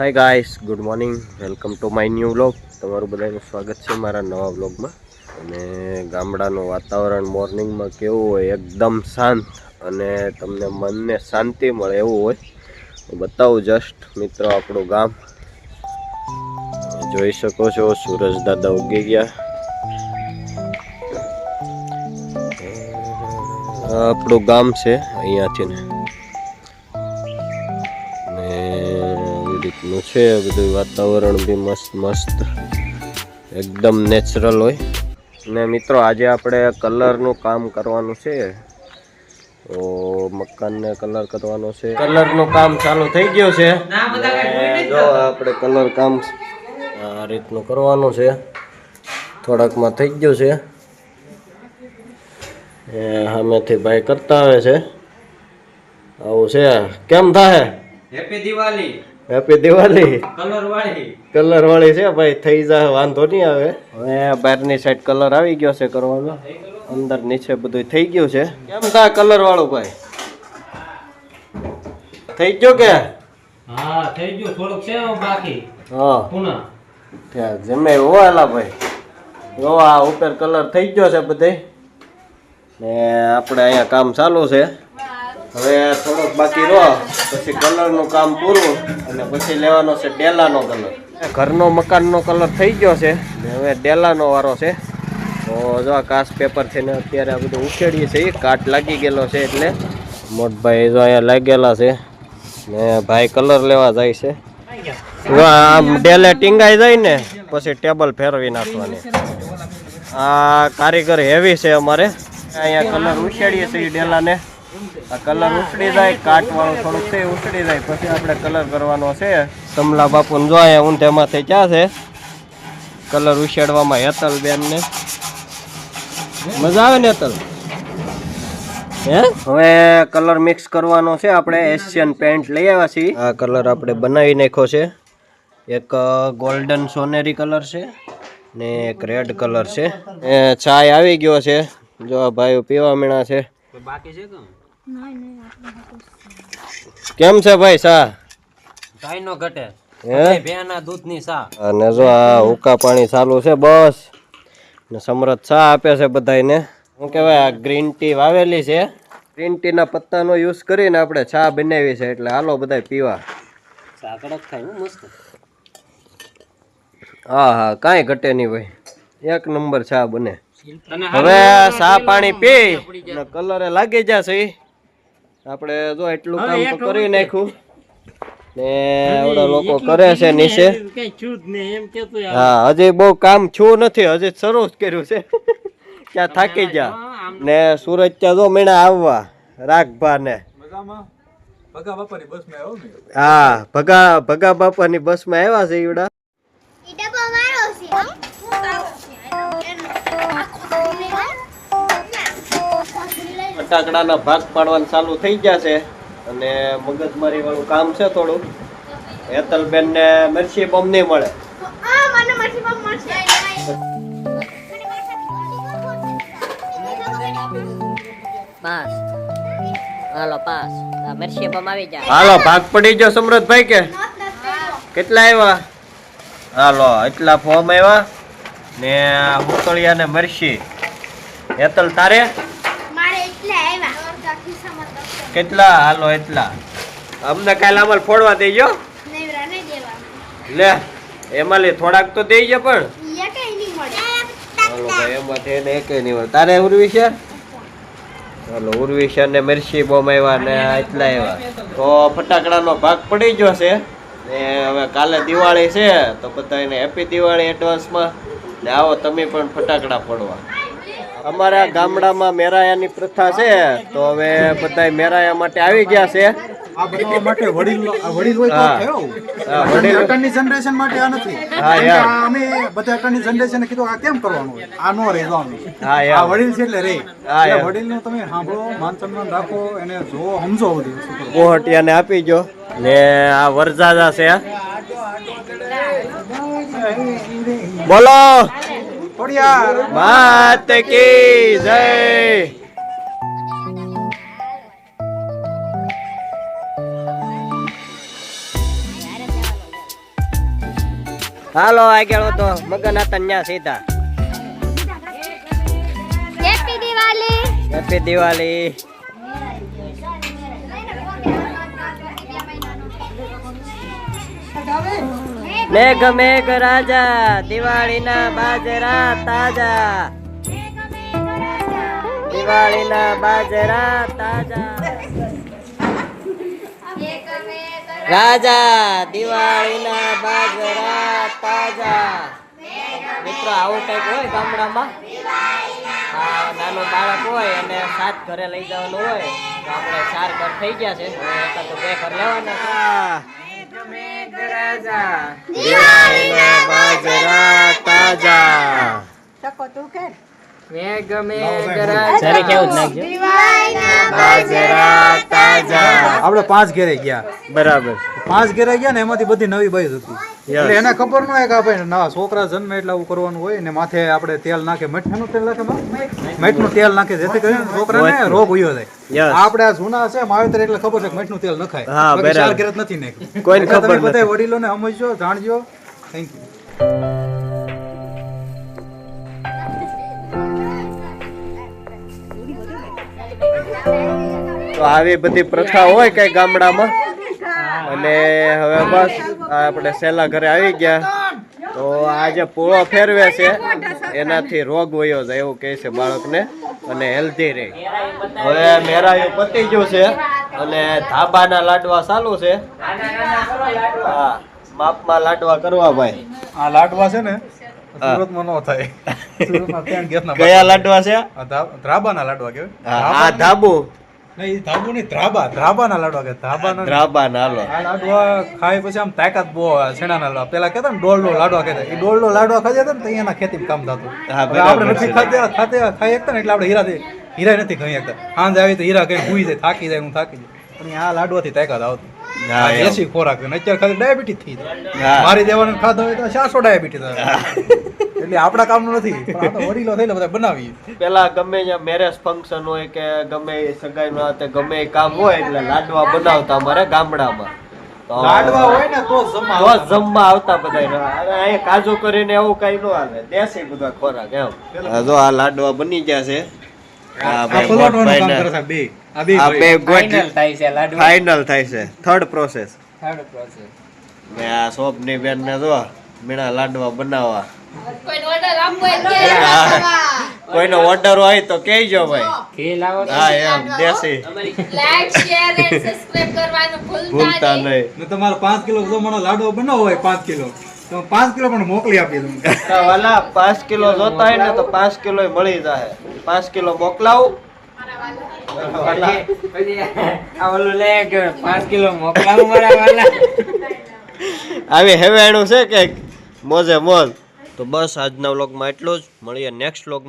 Hi guys good morning welcome to my new vlog તમારું બધાનું સ્વાગત છે મારા નવા વ્લોગમાં અને ગામડાનું વાતાવરણ મોર્નિંગમાં કેવું હોય, એકદમ શાંત અને તમને મનને શાંતિ મળે એવું હોય. હું બતાવું જસ્ટ મિત્રો, આપણું ગામ. જોઈ શકો છો, સૂરજ દાદા ઉગી ગયા. આપણું ગામ છે અહીંયાથી ને. રીતનું છે બધું વાતાવરણ બી મસ્ત મસ્ત. એકદમ નેચરલ હોય. ને મિત્રો આજે આપણે કલરનું કામ કરવાનું છે. તો મકાનને કલર કરવાનો છે. કલરનું કામ ચાલુ થઈ ગયું છે. જો આપણે કલર કામ આ રીતનું કરવાનું છે. થોડાકમાં થઈ ગયું છે. એ સામેથી ભાઈ કરતા આવે છે. આવું છે. કેમ થાય happy Diwali happy Diwali colour વાળી કલર વાળી છે ભાઈ થઈ જાય વાંધો નહીં આવે. હવે બહારની સાઈડ કલર આવી ગયો છે કરવાનો. અંદર નીચે બધું થઈ ગયું છે. કેમ થાય કલર વાળું ભાઈ? થઈ ગયો કે? હા થઈ ગયું. થોડુંક છે બાકી. હા. પુના. ત્યાં જમે હોવાલા ભાઈ. ઓવા ઉપર કલર થઈ ગયો છે બધે. ને આપણે અહીંયા કામ ચાલુ છે. હવે થોડોક બાકી રહો પછી કલરનું કામ પૂરું અને પછી લેવાનો છે ડેલાનો કલર. ઘરનો મકાનનો કલર થઈ ગયો છે. ને હવે ડેલાનો વારો છે. તો જો આ કાચ પેપર છે ને અત્યારે આ બધું ઉખેડીએ છીએ. કાટ લાગી ગયેલો છે એટલે મોટભાઈ જો અહીંયા લાગેલા છે. ને ભાઈ કલર લેવા જાય છે. જો આમ ડેલે ટીંગાઈ જાય ને પછી ટેબલ ફેરવી નાખવાની. આ કારીગર હેવી છે અમારે. અહીંયા કલર ઉછેડીએ છીએ ડેલાને. આ કલર ઉછળી જાય કાટ વાળું થોડુંક છે ઉછળી જાય પછી આપણે કલર કરવાનો છે. કમલા બાપુને જો અહીંયા ઊંધેમાંથી ક્યાં છે? કલર ઉછેડવામાં હેતલ બેનને. મજા આવે ને હેતલ? હે? હવે કલર મિક્સ કરવાનો છે આપણે એશિયન પેન્ટ લઈ આવ્યા છીએ. આ કલર આપણે બનાવી નાખ્યો છે. એક ગોલ્ડન સોનેરી કલર છે ને એક રેડ કલર છે. એ ચાય આવી ગયો છે. જો આ ભાઈઓ પીવા મીણા છે. બાકી છે કેમ કેમ છે ભાઈ સા? કાઈ નો ઘટે. હે? ભેના દૂધની સા. અને જો આ હુકા પાણી ચાલુ છે બસ. ને સમરથ ચા આપે છે બધાયને. શું કહેવાય આ ગ્રીન ટી વાવેલી છે. ગ્રીન ટીના પત્તાનો યુઝ કરીને આપણે ચા બનાવી છે એટલે હાલો બધાય પીવા. સા કડક થાય મસ્ત. હા હા કાંઈ ઘટે નહીં ભાઈ. એક નંબર ચા બને. હવે ચા પાણી પી કલરે લાગી જશે આપણે જો એટલું કામ તો કરી નાખ્યું ને આવડા લોકો કરે છે નીચે. કઈ છૂટ ને એમ કેતો હા હજી બહુ કામ છું નથી હજી શરૂ જ કર્યું છે. ત્યાં થાકી ગયા ને સુરજ ત્યાં જો મેણા આવવા રાખભા ને. હા ભગા ભગા બાપાની બસમાં આવ્યા છે ઈવડા. ડબ્બો મારો છે હું. તારો છે ફટાકડાના ભાગ પાડવાનું ચાલુ થઈ ગયા છે અને મગજમારી વાળું કામ છે થોડું. હેતલબેન ને મરસી બોમ્બ નહીં મળે. બમ પાસ. મરસી બમ આવી જાય. હાલો ભાગ પડી ગયો સમૃદ્ધભાઈ કે? કેટલા આવ્યા? હાલો એટલા ફોર્મ આવ્યા. ને હુતળિયા ને મરસી હેતલ તારે મારે એટલે આવ્યા અડધા ખિસ્સામાં દફતર કેટલા હાલો એટલા? અમને કાલે અમલ ફોડવા દેજો. લે એમાં લે થોડાક તો દેજો પણ. હાલો ભાઈ એમાં થઈને એકે નહીં મળે. તારે ઉર્વી છે? હાલો ઉર્વી છે ને મિર્ચી બોમ આવ્યા ને એટલા આવ્યા તો ફટાકડાનો ભાગ પડી ગયો છે. ને હવે કાલે દિવાળી છે તો બધાને હેપી દિવાળી એડવાન્સમાં ને આવો તમે પણ ફટાકડા ફોડવા. અમારા ગામડામાં મેરાયાની પ્રથા છે તો હવે બધા મેરાયા માટે આવી ગયા છે. જો કોહટિયાને આપી ગયો ને આ વરજાદા છે. બોલો. માત કી જય. હાલો આગળ તો મગન હતા ન્યા સીધા. હેપી દિવાળી હેપી દિવાળી મેઘ મેઘ રાજા દિવાળીના બાજરા તાજા. દિવાળીના બાજરા તાજા. રાજા દિવાળીના બાજરા તાજા. મિત્રો આવું કંઈક હોય ગામડામાં? આ નાનું બાળક હોય અને સાત ઘરે લઈ જવાનું હોય. તો આપણે ચાર ઘર થઈ ગયા છે. હવે તો બે ઘર લેવાના છે દિવાળીના બાજરા તાજા. સારી કેવું નાખજો બાજરા તાજા. આપણે પાંચ ઘેરે ગયા. બરાબર. પાંચ ઘેરે ગયા ને એમાંથી બધી નવી બાઈ હતી. એટલે એને ખબર ન હોય કે આપણે નવા છોકરા જન્મે એટલે આવું કરવાનું હોય ને માથે આપણે તેલ નાખે. મઠનું તેલ નાખે માં? મઠનું તેલ નાખે જેથી કરીને છોકરાને રોગ ઉયો થાય. આપણે આ જૂના છે માવતર એટલે ખબર છે કે મઠનું તેલ નખાય. હા, બરાબર. નથી નાખ્યું. કોઈ ખબર બધા. વડીલોને સમજજો જાણજો. થેન્ક યુ તો આવી બધી પ્રથા હોય કઈ ગામડામાં. અને હવે બસ આપણે સેલા ઘરે આવી ગયા. તો આ જે પૂળો ફેરવે છે. એનાથી રોગ વયો જાય એવું કહે છે બાળકને. અને હેલ્ધી રહે. હવે મેરાયું પતી ગયું છે. અને ધાબાના લાડવા ચાલુ છે. હા માપમાં લાડવા કરવા ભાઈ. આ લાડવા છે ને સુરતમાં નો થાય. સુરતમાં ત્રણ ગેસના કયા લાડવા છે? ધ્રાબાના લાડવા કહેવાય. હા, ધાબુ. નહીં ધાબુ નહીં ધ્રાબા. ધ્રાબાના લાડવા કે ધ્રાબાના ધ્રાબા નાલો આ લાડવા ખાય પછી આમ તાકાત બહુ આવે લાડવા. પેલા કહેતા ને ડોલડો લાડવા કહેતા. એ ડોલડો લાડવા ખાઈ જતા ને તો અહીંયાના ખેતીમાં કામ થતું. આપણે નથી ખાતે ખાતે ખાઈ શકતા ને એટલે આપણે હીરા હીરા નથી ખાઈ શકતા. સાંજ આવી તો હીરા કઈ ભૂઈ જાય થાકી જાય હું થાકી જાય. પણ આ લાડવાથી તાકાત આવતી. દેશી ખોરાક ને અત્યારે ખાલી ડાયાબિટીસ થઈ જાય. મારી દેવાને ખાધો હોય તો ચારસો ડાયાબિટીસ એટલે આપણા કામનું નથી. પણ વડીલો થઈને બધા બનાવીએ. પેલા ગમે ત્યાં મેરેજ ફંક્શન હોય કે ગમે એ સગાઈ ના તે ગમે કામ હોય એટલે લાડવા બનાવતા અમારે ગામડામાં. લાડવા હોય ને તો જમવા તો આવતા. જમવા આવતા બધા. અને અહીંયા કાજુ કરીને એવું કઈ ન હાલે. દેશી બધા ખોરાક એમ. જો આ લાડવા બની ગયા છે. ફાઇનલ થાય છે લાડુ. ફાઇનલ થાય છે. થર્ડ પ્રોસેસ થર્ડ પ્રોસેસ ને આ શોપની બેન ને જો મીણા લાડવા બનાવવા. કોઈ ઓર્ડર આપવો હોય કે કોઈનો ઓર્ડર હોય તો કહેજો ભાઈ. ઘી લાવો હા એમ દેશી. લાઈક શેર એન્ડ સબસ્ક્રાઇબ કરવાનું ભૂલતા ભૂલતા નહીં. તમારે પાંચ કિલો જો મને લાડવો બનાવવો હોય પાંચ કિલો. તો પાંચ કિલો પણ મોકલી આપીએ તમને. વાલા પાંચ કિલો જોતા હોય ને તો પાંચ કિલો મળી જાય પાંચ કિલો મોકલાવું. આવે આ ઓલું લે કે પાંચ કિલો મોકલાવું મારા વાલા. આવી હેવેણું છે કે મોજે મોજ. તો બસ આજના વ્લોગમાં એટલું જ. મળીએ નેક્સ્ટ વ્લોગમાં.